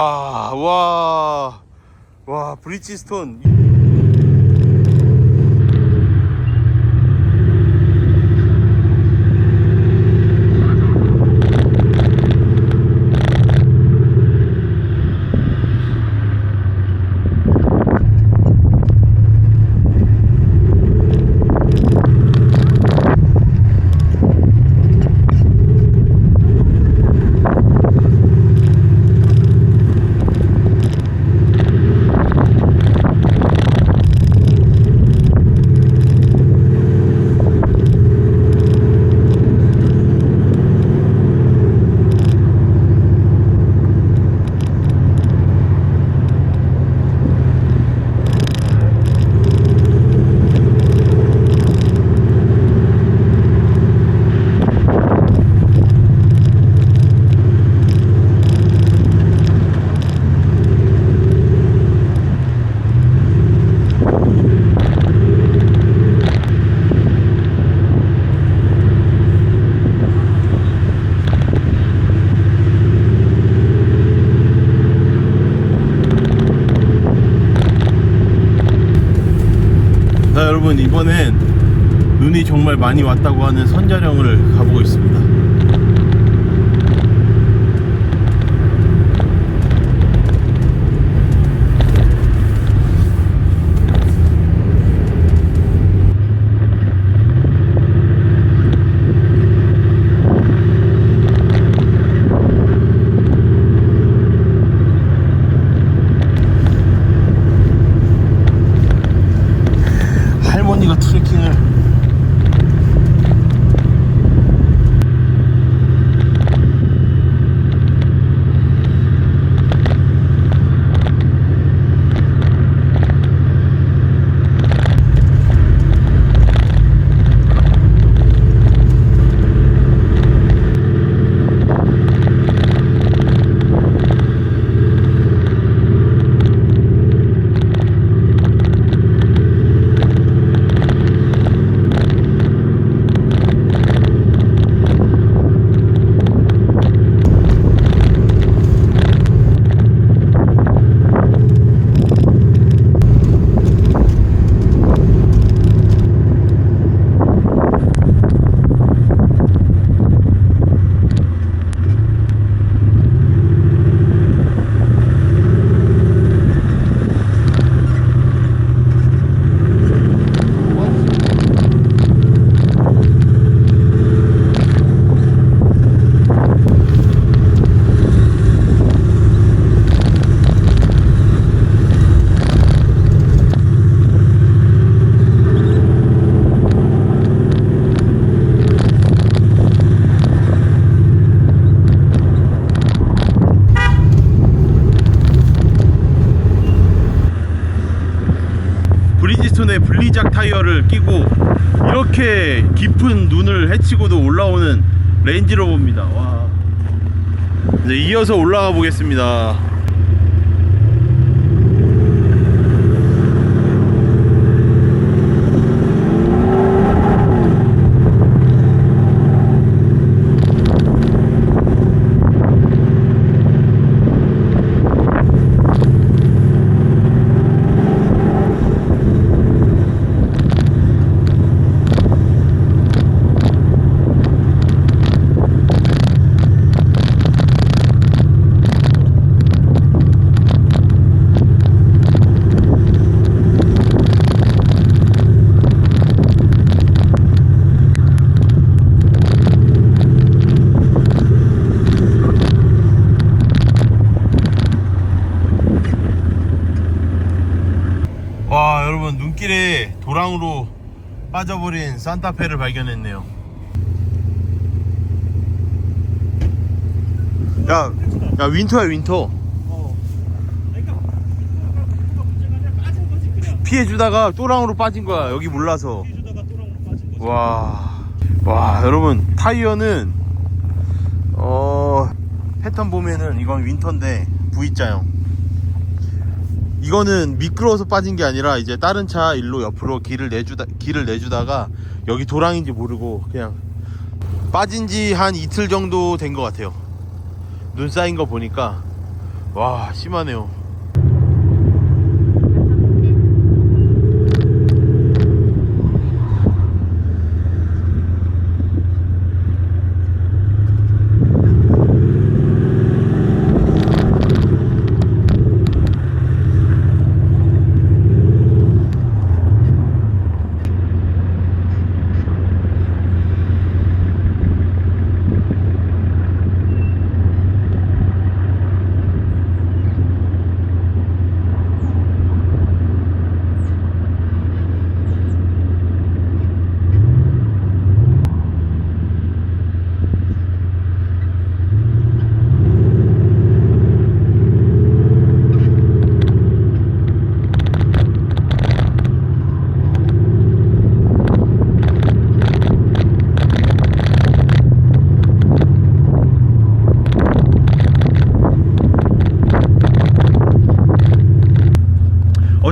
아, 와, 와, 브리지스톤. 자, 여러분, 이번엔 눈이 정말 많이 왔다고 하는 선자령을 가보고 있습니다. 할머니가 트레킹을 블리작 타이어를 끼고 이렇게 깊은 눈을 헤치고도 올라오는. 이제 이어서 올라가 보겠습니다. 와 여러분 눈길에 도랑으로 빠져버린 산타페를 발견했네요. 야, 야 윈터야 윈터. 피해주다가 또랑으로 빠진 거야. 여기 몰라서. 와, 와 여러분 타이어는 어 패턴 보면은 이건 윈터인데 V자형 이거는 미끄러워서 빠진 게 아니라 이제 다른 차 일로 옆으로 길을 내주다 길을 내주다가 여기 도랑인지 모르고 그냥 빠진 지 한 이틀 정도 된 것 같아요. 눈 쌓인 거 보니까 와 심하네요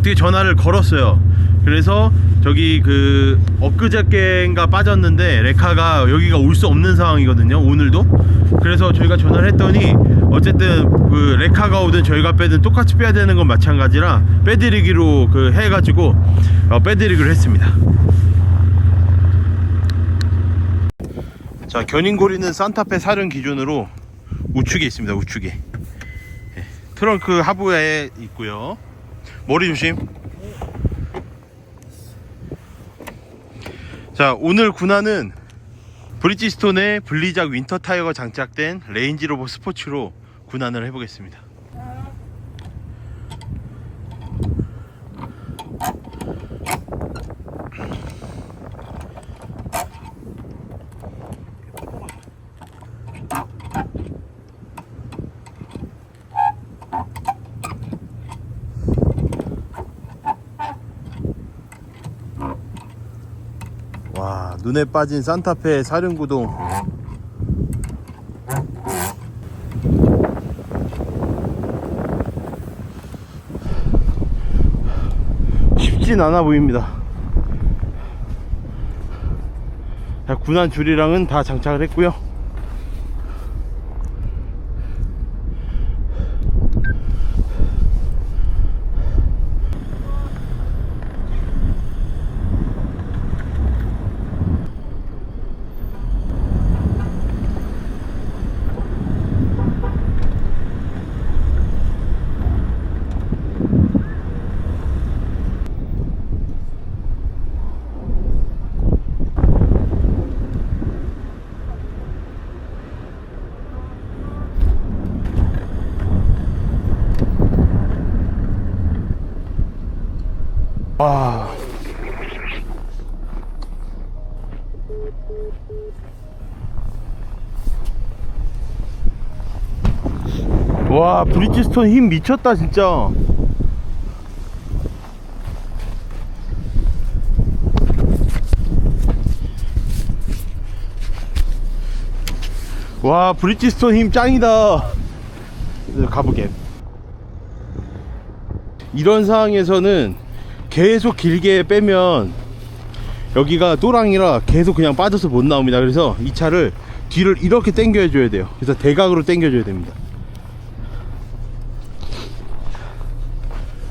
어떻게 전화를 걸었어요. 그래서 저기 그 엊그저께인가 빠졌는데 레카가 여기가 올 수 없는 상황이거든요. 오늘도. 그래서 저희가 전화를 했더니 어쨌든 그 레카가 오든 저희가 빼든 똑같이 빼야 되는 건 마찬가지라 빼드리기로 그 해가지고 어, 빼드리기로 했습니다. 자 견인고리는 산타페 사륜 기준으로 우측에 있습니다. 우측에 예, 트렁크 하부에 있고요. 머리 조심. 자, 오늘 군화는 브리지스톤의 블리작 윈터 타이어가 장착된 레인지로버 스포츠로 군환을 해보겠습니다. 와, 눈에 빠진 산타페 사륜구동. 쉽진 않아 보입니다. 자, 군한 줄이랑은 다 장착을 했고요. 와, 브리티스톤 힘 미쳤다, 진짜. 와, 브리티스톤 힘 짱이다. 가보게. 이런 상황에서는 계속 길게 빼면 여기가 또랑이라 계속 그냥 빠져서 못 나옵니다. 그래서 이 차를 뒤를 이렇게 당겨 줘야 돼요. 그래서 대각으로 당겨 줘야 됩니다.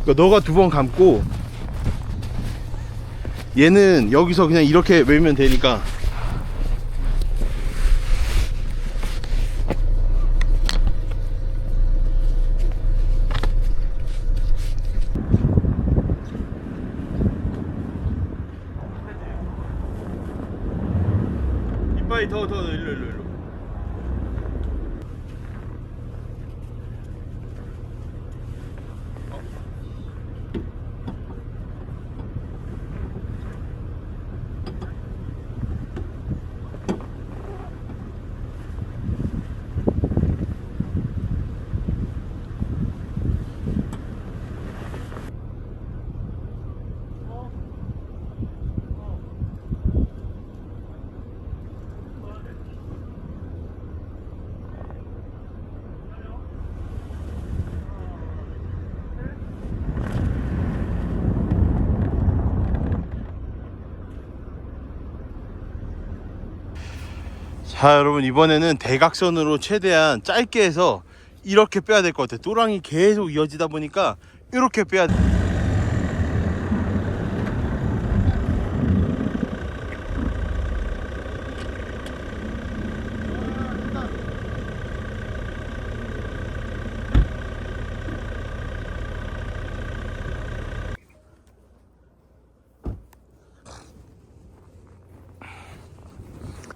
그러니까 너가 두 번 감고 얘는 여기서 그냥 이렇게 매면 되니까 이빨이 더 더 일로 일로 일로 자 여러분 이번에는 대각선으로 최대한 짧게 해서 이렇게 빼야 될 것 같아. 또랑이 계속 이어지다 보니까 이렇게 빼야 돼.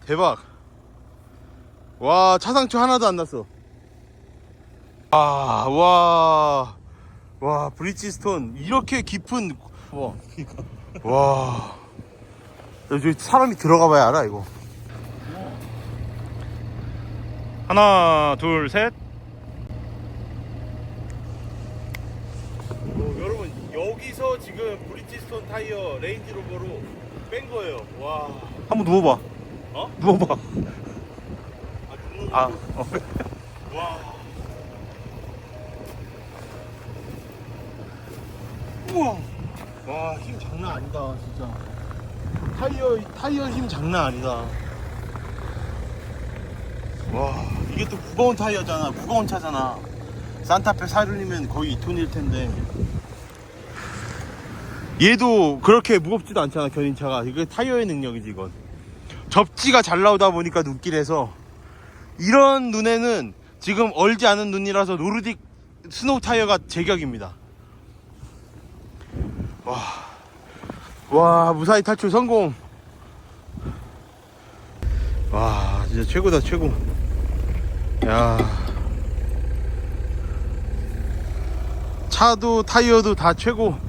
대박. 와, 차상추 하나도 안 났어. 아, 와. 와, 브리지스톤. 이렇게 깊은. 와. 와. 여기 사람이 들어가 봐야 알아, 이거. 하나, 둘, 셋. 어, 여러분, 여기서 지금 브리지스톤 타이어 레인지로버로 뺀 거예요. 와. 한번 누워봐. 어? 누워봐. 아. 어. 와. 우와. 와, 힘 장난 아니다, 진짜. 타이어, 타이어 힘 장난 아니다. 와, 이게 또 무거운 타이어잖아. 무거운 차잖아. 산타페 사륜이면 거의 2톤일 텐데. 얘도 그렇게 무겁지도 않잖아, 견인차가. 이게 타이어의 능력이지, 이건. 접지가 잘 나오다 보니까 눈길에서 이런 눈에는 지금 얼지 않은 눈이라서 노르딕 스노우 타이어가 제격입니다. 와, 와 무사히 탈출 성공. 와, 진짜 최고다 최고. 야, 차도 타이어도 다 최고.